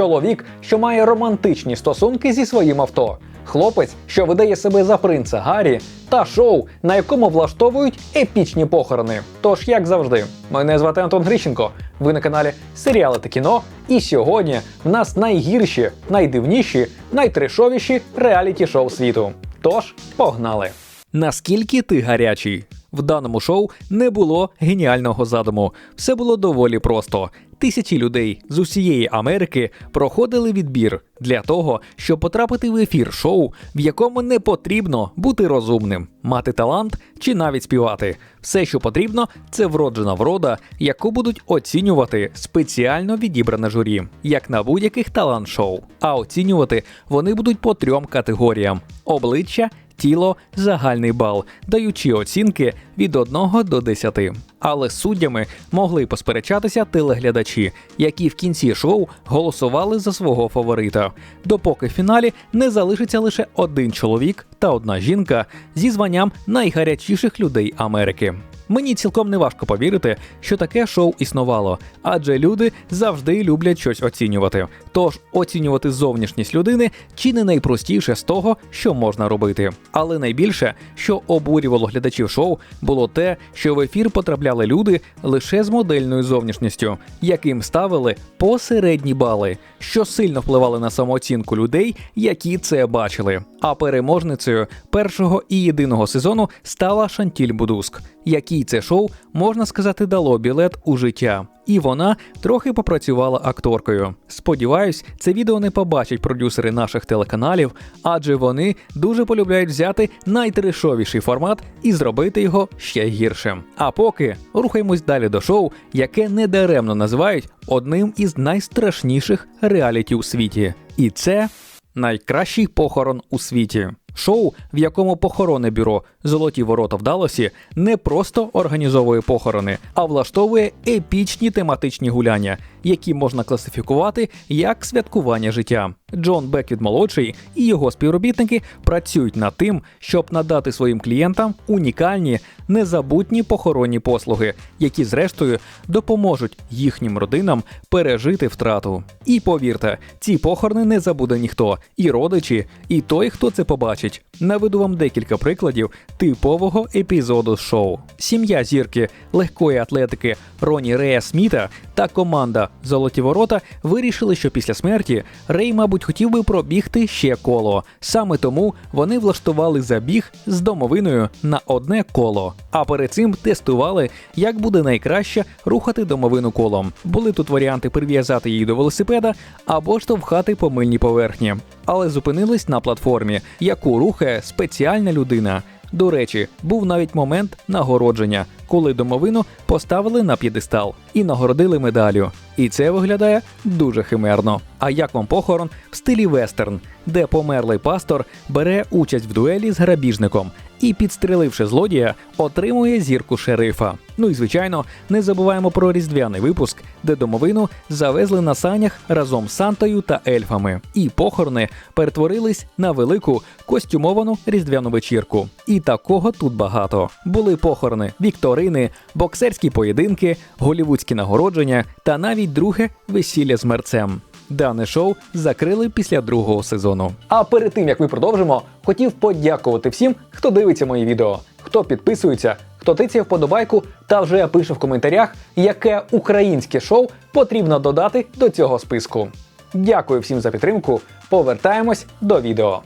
чоловік, що має романтичні стосунки зі своїм авто, хлопець, що видає себе за принца Гаррі, та шоу, на якому влаштовують епічні похорони. Тож, як завжди, мене звати Антон Грищенко. Ви на каналі Серіали та кіно. І сьогодні в нас найгірші, найдивніші, найтрешовіші реаліті шоу світу. Тож, погнали! Наскільки ти гарячий? В даному шоу не було геніального задуму. Все було доволі просто. Тисячі людей з усієї Америки проходили відбір для того, щоб потрапити в ефір шоу, в якому не потрібно бути розумним, мати талант чи навіть співати. Все, що потрібно, це вроджена врода, яку будуть оцінювати спеціально відібране журі, як на будь-яких талант-шоу. А оцінювати вони будуть по трьом категоріям: обличчя тіло, загальний бал, даючи оцінки від 1 до 10. Але суддями могли посперечатися телеглядачі, які в кінці шоу голосували за свого фаворита, допоки в фіналі не залишиться лише один чоловік та одна жінка зі званням найгарячіших людей Америки. Мені цілком не важко повірити, що таке шоу існувало, адже люди завжди люблять щось оцінювати. Тож оцінювати зовнішність людини чи не найпростіше з того, що можна робити. Але найбільше, що обурювало глядачів шоу, було те, що в ефір потрапляли люди лише з модельною зовнішністю, яким ставили посередні бали, що сильно впливали на самооцінку людей, які це бачили. А переможницею першого і єдиного сезону стала Шантіль Будуск, якій це шоу можна сказати дало білет у життя. І вона трохи попрацювала акторкою. Сподіваюсь, це відео не побачать продюсери наших телеканалів, адже вони дуже полюбляють взяти найтрешовіший формат і зробити його ще гіршим. А поки рухаємось далі до шоу, яке недаремно називають одним із найстрашніших реаліті у світі. І це найкращий похорон у світі. Шоу, в якому похоронне бюро Золоті ворота в Далласі не просто організовує похорони, а влаштовує епічні тематичні гуляння, які можна класифікувати як святкування життя. Джон Беквіт молодший і його співробітники працюють над тим, щоб надати своїм клієнтам унікальні незабутні похоронні послуги, які, зрештою, допоможуть їхнім родинам пережити втрату. І повірте, ці похорони не забуде ніхто, і родичі, і той, хто це побачить. powiedzieć Наведу вам декілька прикладів типового епізоду шоу. Сім'я зірки легкої атлетики Роні Рея Сміта та команда Золоті ворота вирішили, що після смерті Рей, мабуть, хотів би пробігти ще коло. Саме тому вони влаштували забіг з домовиною на одне коло. А перед цим тестували, як буде найкраще рухати домовину колом. Були тут варіанти прив'язати її до велосипеда або штовхати по мильній поверхні, але зупинились на платформі, яку рухає спеціальна людина. До речі, був навіть момент нагородження, коли домовину поставили на п'єдестал і нагородили медаллю. І це виглядає дуже химерно. А як вам похорон в стилі вестерн, де померлий пастор бере участь в дуелі з грабіжником і, підстреливши злодія, отримує зірку шерифа. Ну і звичайно, не забуваємо про різдвяний випуск, де домовину завезли на санях разом з Сантою та ельфами. І похорони перетворились на велику костюмовану різдвяну вечірку. І такого тут багато. Були похорони, вікторини, боксерські поєдинки, голівудські нагородження та навіть друге весілля з мерцем. Дане шоу закрили після другого сезону. А перед тим як ми продовжимо, хотів подякувати всім, хто дивиться мої відео, хто підписується, хто тицяє вподобайку та вже пише в коментарях, яке українське шоу потрібно додати до цього списку. Дякую всім за підтримку. Повертаємось до відео.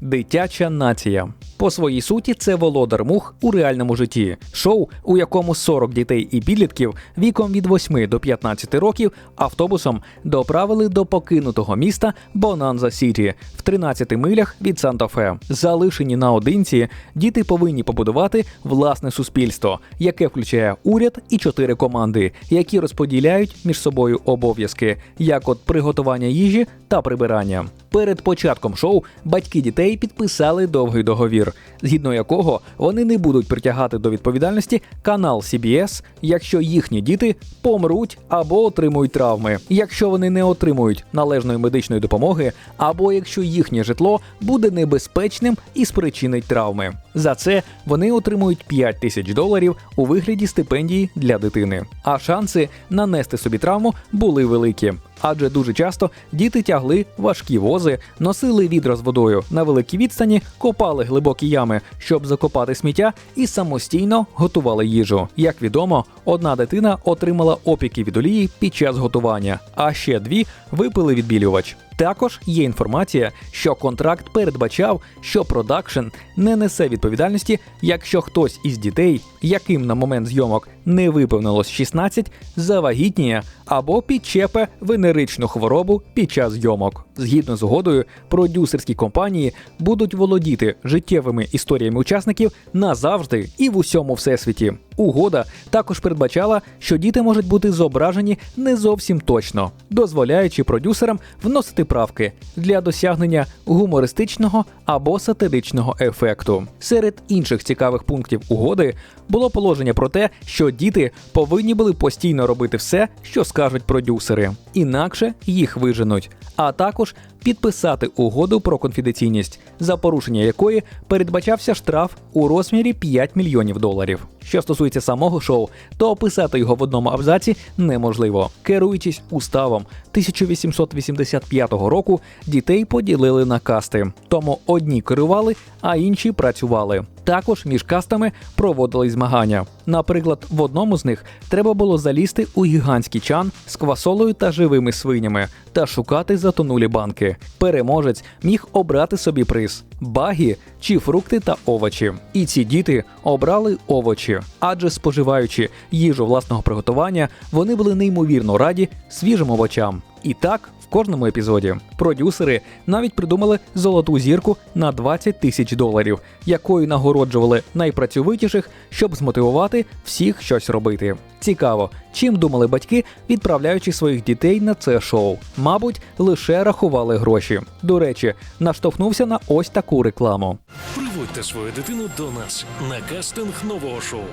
Дитяча нація. По своїй суті, це володар мух у реальному житті. Шоу, у якому 40 дітей і підлітків віком від 8 до 15 років автобусом доправили до покинутого міста Бонанза Сіті в 13 милях від Санта-Фе. Залишені наодинці, діти повинні побудувати власне суспільство, яке включає уряд і чотири команди, які розподіляють між собою обов'язки, як от приготування їжі та прибирання. Перед початком шоу батьки дітей підписали довгий договір, згідно якого вони не будуть притягати до відповідальності канал CBS, якщо їхні діти помруть або отримують травми, якщо вони не отримують належної медичної допомоги, або якщо їхнє житло буде небезпечним і спричинить травми. За це вони отримують 5 тисяч доларів у вигляді стипендії для дитини. А шанси нанести собі травму були великі. Адже дуже часто діти тягли важкі вози, носили відра з водою на великій відстані, копали глибокі ями, щоб закопати сміття, і самостійно готували їжу. Як відомо, одна дитина отримала опіки від олії під час готування, а ще дві випили відбілювач. Також є інформація, що контракт передбачав, що продакшн не несе відповідальності, якщо хтось із дітей, яким на момент зйомок не виповнилось 16, завагітніє або підчепе венеричну хворобу під час зйомок. Згідно з угодою, продюсерські компанії будуть володіти життєвими історіями учасників назавжди і в усьому всесвіті. Угода також передбачала, що діти можуть бути зображені не зовсім точно, дозволяючи продюсерам вносити правки для досягнення гумористичного або сатиричного ефекту. Серед інших цікавих пунктів угоди було положення про те, що діти повинні були постійно робити все, що скажуть продюсери, інакше їх виженуть, а також підписати угоду про конфіденційність, за порушення якої передбачався штраф у розмірі 5 мільйонів доларів. Що стосується самого шоу, то описати його в одному абзаці неможливо. Керуючись уставом 1885 року, дітей поділили на касти, тому одні керували, а інші працювали. Також між кастами проводили змагання. Наприклад, в одному з них треба було залізти у гігантський чан з квасолою та живими свинями та шукати затонулі банки. Переможець міг обрати собі приз багі чи фрукти та овочі. І ці діти обрали овочі, адже споживаючи їжу власного приготування, вони були неймовірно раді свіжим овочам. І так в кожному епізоді. Продюсери навіть придумали золоту зірку на 20 тисяч доларів, якою нагороджували найпрацьовитіших, щоб змотивувати всіх щось робити. Цікаво, чим думали батьки, відправляючи своїх дітей на це шоу. Мабуть, лише рахували гроші. До речі, наштовхнувся на ось таку рекламу. Приводьте свою дитину до нас на кастинг нового шоу.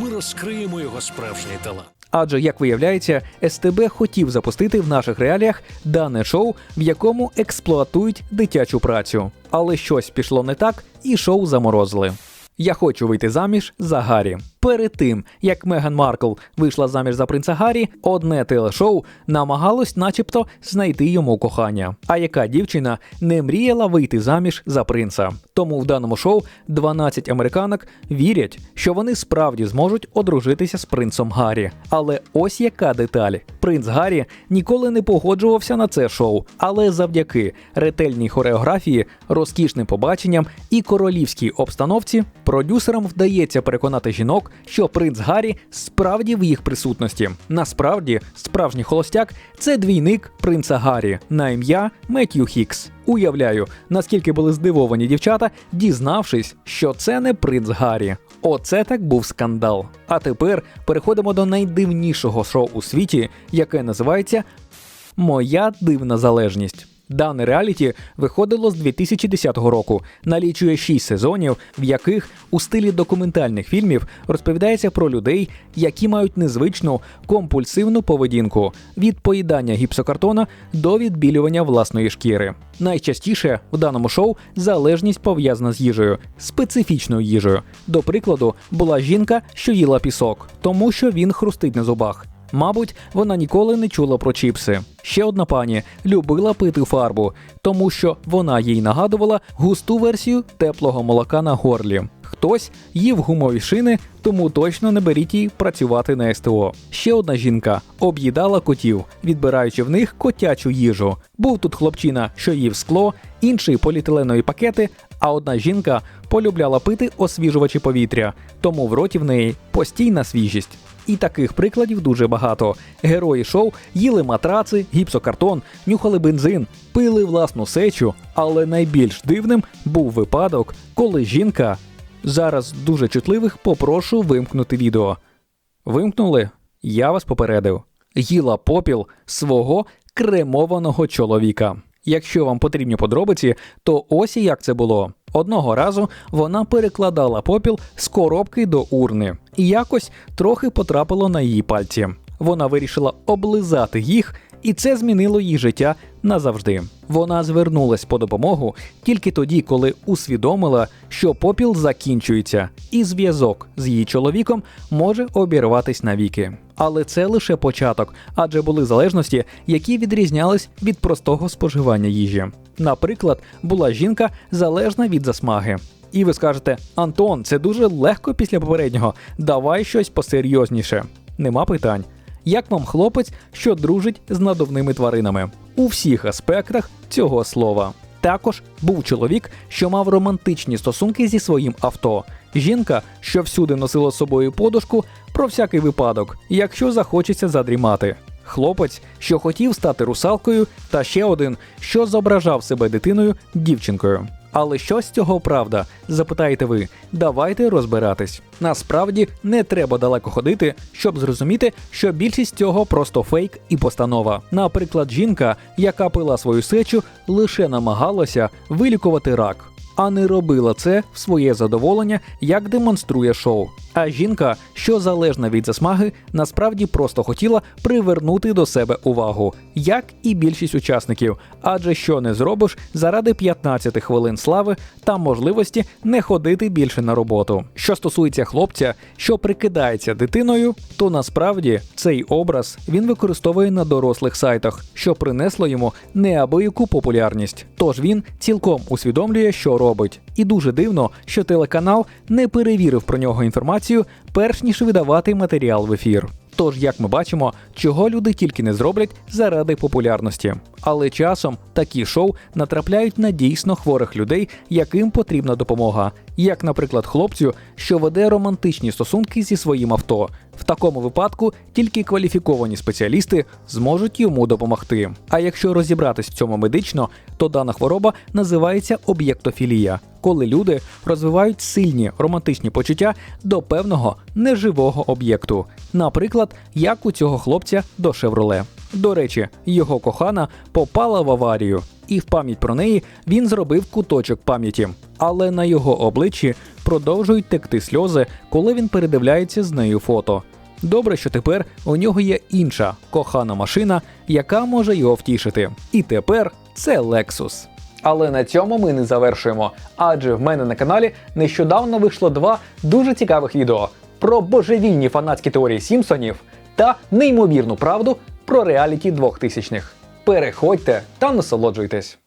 Ми розкриємо його справжній талант. Адже, як виявляється, СТБ хотів запустити в наших реаліях дане шоу, в якому експлуатують дитячу працю. Але щось пішло не так, і шоу заморозили. Я хочу вийти заміж за Гаррі. Перед тим як Меган Маркл вийшла заміж за принца Гаррі, одне телешоу намагалось, начебто, знайти йому кохання. А яка дівчина не мріяла вийти заміж за принца? Тому в даному шоу 12 американок вірять, що вони справді зможуть одружитися з принцом Гаррі. Але ось яка деталь: принц Гаррі ніколи не погоджувався на це шоу, але завдяки ретельній хореографії, розкішним побаченням і королівській обстановці продюсерам вдається переконати жінок що принц Гаррі справді в їх присутності. Насправді, справжній холостяк це двійник принца Гаррі на ім'я Меттью Хікс. Уявляю, наскільки були здивовані дівчата, дізнавшись, що це не принц Гаррі. Оце так був скандал. А тепер переходимо до найдивнішого шоу у світі, яке називається Моя дивна залежність. Дане реаліті виходило з 2010 року, налічує 6 сезонів, в яких у стилі документальних фільмів розповідається про людей, які мають незвичну компульсивну поведінку від поїдання гіпсокартона до відбілювання власної шкіри. Найчастіше в даному шоу залежність пов'язана з їжею, специфічною їжею. До прикладу, була жінка, що їла пісок, тому що він хрустить на зубах. Мабуть, вона ніколи не чула про чіпси. Ще одна пані любила пити фарбу, тому що вона їй нагадувала густу версію теплого молока на горлі. Хтось їв гумові шини, тому точно не беріть її працювати на СТО. Ще одна жінка об'їдала котів, відбираючи в них котячу їжу. Був тут хлопчина, що їв скло, інший поліетиленові пакети. А одна жінка полюбляла пити освіжувачі повітря, тому в роті в неї постійна свіжість. І таких прикладів дуже багато. Герої шоу їли матраци, гіпсокартон, нюхали бензин, пили власну сечу. Але найбільш дивним був випадок, коли жінка зараз дуже чутливих попрошу вимкнути відео. Вимкнули? Я вас попередив. Їла попіл свого кремованого чоловіка. Якщо вам потрібні подробиці, то ось і як це було. Одного разу вона перекладала попіл з коробки до урни, і якось трохи потрапило на її пальці. Вона вирішила облизати їх, і це змінило її життя назавжди. Вона звернулась по допомогу тільки тоді, коли усвідомила, що попіл закінчується, і зв'язок з її чоловіком може обірватись навіки. Але це лише початок, адже були залежності, які відрізнялись від простого споживання їжі. Наприклад, була жінка залежна від засмаги. І ви скажете: Антон, це дуже легко після попереднього. Давай щось посерйозніше. Нема питань. Як вам хлопець, що дружить з надувними тваринами у всіх аспектах цього слова? Також був чоловік, що мав романтичні стосунки зі своїм авто. Жінка, що всюди носила з собою подушку про всякий випадок, якщо захочеться задрімати. Хлопець, що хотів стати русалкою, та ще один, що зображав себе дитиною дівчинкою. Але що з цього правда? Запитаєте ви. Давайте розбиратись. Насправді не треба далеко ходити, щоб зрозуміти, що більшість цього просто фейк і постанова. Наприклад, жінка, яка пила свою сечу, лише намагалася вилікувати рак, а не робила це в своє задоволення, як демонструє шоу. А жінка, що залежна від засмаги, насправді просто хотіла привернути до себе увагу, як і більшість учасників. Адже що не зробиш заради 15 хвилин слави та можливості не ходити більше на роботу. Що стосується хлопця, що прикидається дитиною, то насправді цей образ він використовує на дорослих сайтах, що принесло йому неабияку популярність. Тож він цілком усвідомлює, що робить. І дуже дивно, що телеканал не перевірив про нього інформацію, перш ніж видавати матеріал в ефір. Тож, як ми бачимо, чого люди тільки не зроблять заради популярності. Але часом такі шоу натрапляють на дійсно хворих людей, яким потрібна допомога, як, наприклад, хлопцю, що веде романтичні стосунки зі своїм авто. В такому випадку тільки кваліфіковані спеціалісти зможуть йому допомогти. А якщо розібратись в цьому медично, то дана хвороба називається об'єктофілія, коли люди розвивають сильні романтичні почуття до певного неживого об'єкту, наприклад, як у цього хлопця до Шевроле. До речі, його кохана попала в аварію, і в пам'ять про неї він зробив куточок пам'яті. Але на його обличчі продовжують текти сльози, коли він передивляється з нею фото. Добре, що тепер у нього є інша кохана машина, яка може його втішити. І тепер це Lexus. Але на цьому ми не завершуємо, адже в мене на каналі нещодавно вийшло два дуже цікавих відео про божевільні фанатські теорії Сімпсонів та неймовірну правду про реаліті 2000-х. Переходьте та насолоджуйтесь.